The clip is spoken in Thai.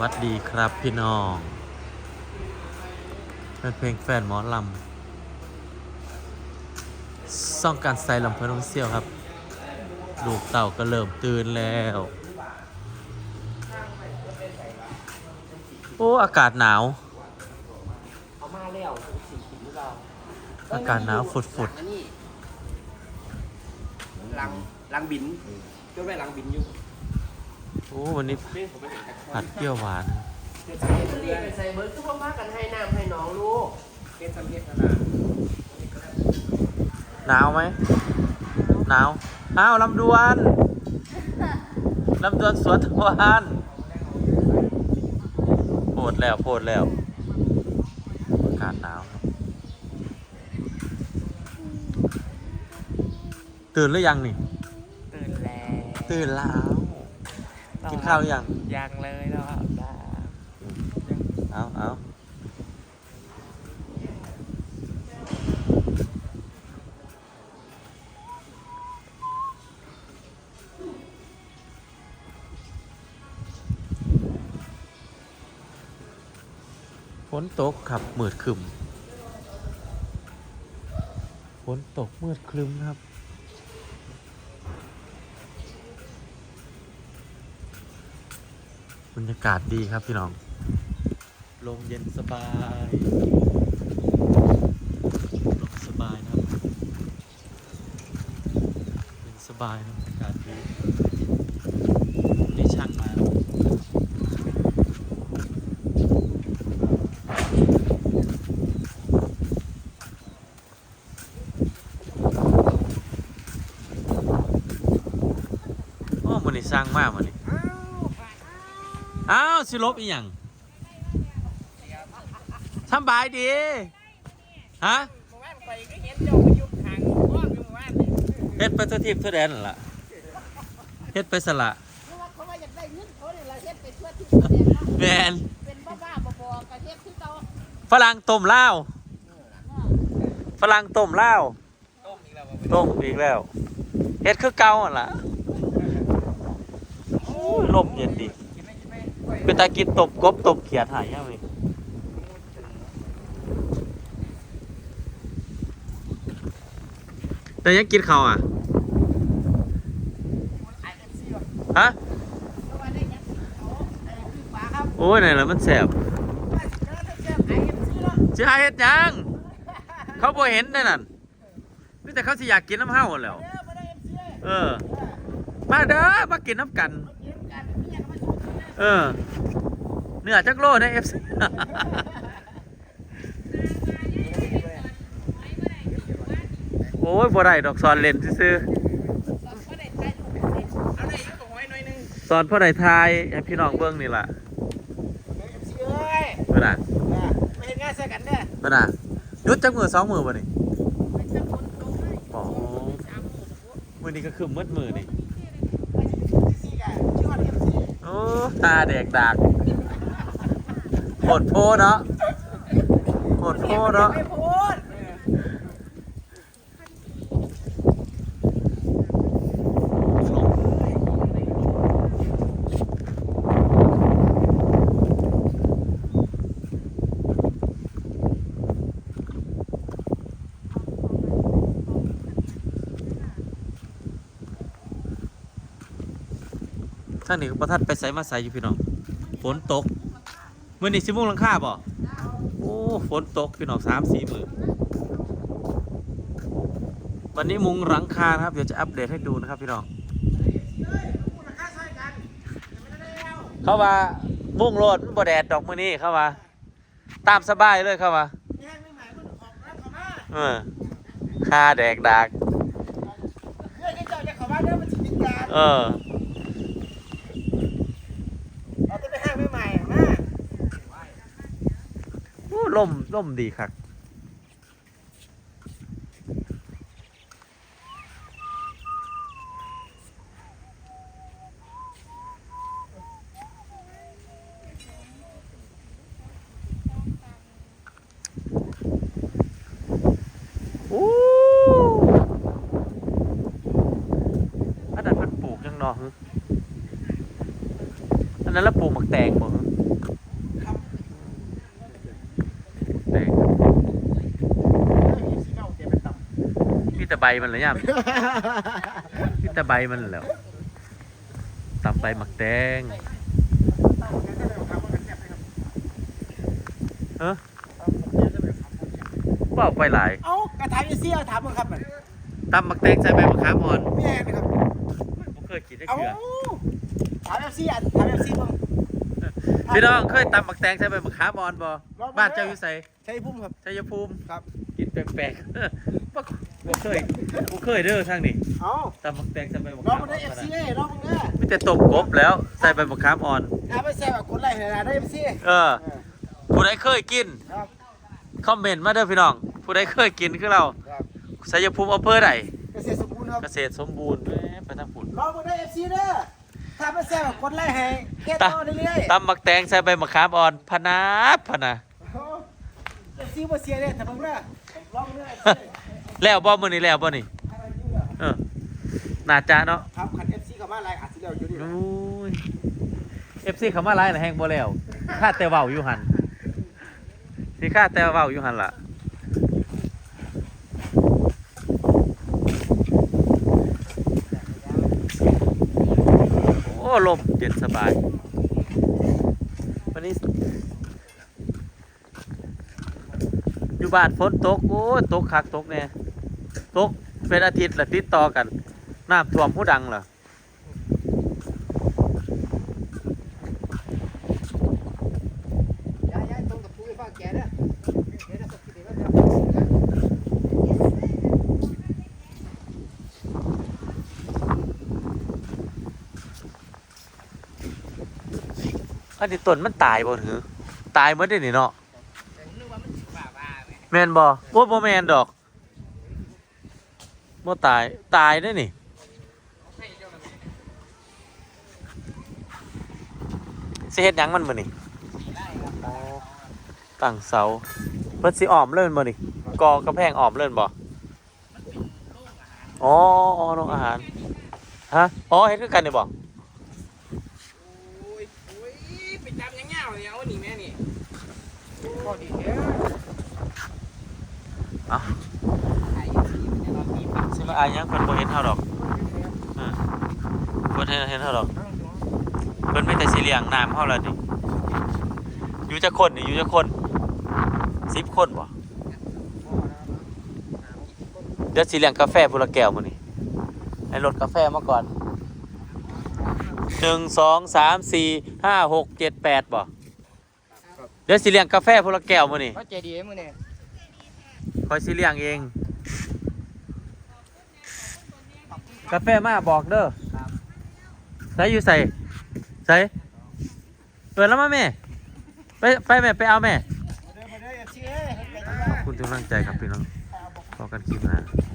วัดดีครับพี่น้องเป็นเพลงแฟนหมอลำซ่องการใส่ลำเพลินองเซียวครับ ลูกเต่าก็เริ่มตื่นแล้ว โอ้ อากาศหนาว เอามาแล้วสี่ขีดหรือเปล่าอากาศหนาวฝุดฝุดอันนี้ลังลังบินก็ไปลังบินอยู่ โอ้วันนี้เรื่องผมไม่เห็นผัดเปรี้ยวหวานเดี๋ยวจะเห็นเรื่องใส่เบิร์ดก็ว่ากันให้น้ำให้น้องลูกเป็นสำเร็จแล้วนะหนาวไหมหนาวอ้าวลำดวนลำดวนสวนทวารโพดแล้วโพดแล้วอากาศหนาวครับตื่นหรือยังนี่ ตื่นแล้ว ตื่นแล้ว กินข้าวหรือยัง ยังเลยเนาะจ้าเอาเอาฝนตกครับมืดครึมฝนตกมืดครึมครับ บรรยากาศดีครับพี่น้อง ลมเย็นสบายลมสบายนะครับเย็นสบายนะบรรยากาศดีนี่ช่างมาโอ้มันนี่สร้างมากมันนี่ อ้าวสิลบอีหยังสำบายดี ฮะเมื่อวานไปก็เห็นเจ้าไปยุบทางว่างอยู่เมื่อวานนี่เฮ็ดไปตัวทิพย์ตัวแดนนั่นล่ะเฮ็ดไปสละเพราะว่าเขาว่าอยากได้เงินเขาเนี่ยเราเฮ็ดไปทั่วที่ประเทศเนาะแมนเป็นบ้าๆบอๆกระเทศที่เขาฝรั่งต้มเหล้าวฝรั่งต้มเหล้าวต้มอีกแล้วต้มอีกแล้วเฮ็ดคือเก่าหั่นล่ะโอ้ยลมเย็นดี เป็นตากินตบกบตบเขียดหายยังไงแต่ยังกินเขาอะ ฮะ โอ้ยไหนแล้วมันแสบจะหาเห็ดยัง เขาบ่เห็นนั่นน่ะนแต่เขาสิอยากกินน้ำเห้าแล้ว เออ มาเด้อ มากินน้ำกัน เออเนื้อจักโลในเอฟซีโอ้ยบ่ได้ดอกสอนเล่นซื่อสอนบ่ได้ใจลูกเป็นเด็กเอาไหนอยู่กับหอยหน่อยหนึงๆสอนพ่อได้ทายให้พี่น้องเบิ่งนี่ล่ะเอ็มซีเอ้ยเพิ่นน่ะไม่เห็นงานใส่กันเด้อเพิ่นน่ะหยุดจักมือสองมือบ่นี่ไปจับคนตรงให้อ๋อสามหมื่นกว่ามื้อนี้ก็คือมืดมือนี่ ไปที่ซีกันชื่อว่าเอ็มซี โอ้ ตาแดกดากโคตรโพเนาะโคตรโพเนาะ ไม่พูด ทางนี้ก็บ่ทันไปไสมาไสอยู่พี่น้องฝนตกมื้อนี้สิมุ่งหลังคาบ่โอ้ฝนตกพี่น้อง3 4มื้อวันนี้มุงหลังคานะครับเดี๋ยวจะอัปเดตให้ดูนะครับพี่น้องเข้ามามุ่งโลดบ่แดดดอกมื้อนี้เข้ามาตามสบายเลยเข้ามาแย่งไม่หมายมันออกแล้วเข้ามาเออคาแดกดากเรื่องที่เจ้าจะเข้ามาเด้อมันสิกินการ เออ เอาแต่ไปห้างไม่ใหม่มา โอ้ ล่มล่มดีครับโอ้อันนั้นมันปลูกยังเนอฮึอันนั้นแล้วปลูกหมักแตงบ่ ฮึแต่ใบมันเลยย่ามมีแต่ใบมันแหล้วตำใบหมักแดงเออว่าไปหลายเอ้ากระทายเสียถามมึงครับมันตำหมักแดงใส่ใบมะขามอ่อนแม่นะครับผมเคยกินได้เอ้าเชื่อถามเอฟซีอะถามเอฟซีมึงพี่น้องเคยตำหมักแตงใส่ใบมะขามอ่อนบ่บ้านเจ้าอยู่ไสใช่พุ่มครับชัยภูมิครับ กินแปลกๆ บ่ บ่เคยบ่เคยเด้อทางนี้เอ้าตำหมักแตงใส่ใบมะน้อขางมมันอ่ได้อนเอฟมาซีนะเอ้น้องมึงเนี่ยมีแต่ต้มกบแล้วใส่ใบมะขามอ่อน ถ้าไม่แซ่บคนไรเลยนะได้เอฟซีเออ ผู้ใดเคยกิน ครับคอมเมนต์มาเด้อพี่น้อง ผู้ใดเคยกินคือเราครับชัยภูมิอำเภอใดเกษตรสมบูรณ์ครับเกษตรสมบูรณ์แหม่ไปทางฝุ่นน้องมึงได้เอฟซีเด้อถ้าไม่แซ่บคนไรให้แค่ต่อเรื่อยๆ ตำหมักแตงใส่ใบมะขามอ่อนพะนาบพะนา เอฟซีบ่เสียเลยแต่ผมเนี่ยลองเลย แล้วบ่มื้อนี้แล้วบ่นี่เออน่าจะเนาะครับขันเอฟซีเข้ามาอะไรอาจจะเร็วอยู่ดีโอ้ย FC เขามาหลายน่ะแฮงบ่แล้วค่าแต่เว้าอยู่หั่นสิค่าแต่เว้าอยู่หั่นล่ะโอ้ลมเย็นสบาย วันนี้ อยู่บ้านฝนตก โอ้ยตกคักตกแน่ ตกเป็นอาทิตย์ละติดต่อกันน้ำท่วมผู้ดังเหรออันนี้ต้นมันตายบ่หือตายเมื่อได้นี่เนาะแต่นึกว่ามันสิบ้าบ้าไหมแมนบ่โอ้บ่แมนดอก บ่ตาย ตายได้นี่ให้เจ้าหน้าที่ สิเฮ็ดหยังมันมื้อนี่ได้ครับตั้งเสา เพิ่นสิอ้อมเล่นบ่นี่กอกระแพงอ้อมเล่นบ่อ๋ออ๋อโรงอาหาร ฮะ อ๋อเฮ็ดคือกันนี่บ่โอ้ยโอ้ยไปจับยังเงี้ยเนี่ยเอาหนีแม่นี่พอดีเด้อไอ้สีมันจะรอตีปัก สิมา อายหยังเพิ่นบ่เห็นเฮาดอกเออเพิ่นเห็นเห็นเฮาดอกเพิ่นมีแต่สิเลี้ยงน้ำเฮาล้วนี่อยู่จักคนนี่อยู่จักคน10คนบ่เดี๋ยวสิเลี้ยงกาแฟพุ่นละแก้วมื้อนี้ให้รถกาแฟมาก่อนหนึ่งสองสามสี่ห้าหกเจ็ดแปดบ่เดี๋ยวสิเลี้ยงกาแฟพุ่นละแก้วมื้อนี้ใจดีมั้งเนี่ย คอยสิเลี้ยงเอง กาแฟมาบอกเด้อใส่อยู่ใส่ใส่เปิดแล้วมาแม่ ไปไปแม่ไปเอาแม่มาเด้อมาเด้อเอฟซีเอ้ยขอบคุณทุกกำลังใจครับพี่น้องพอกันคลิปหนะ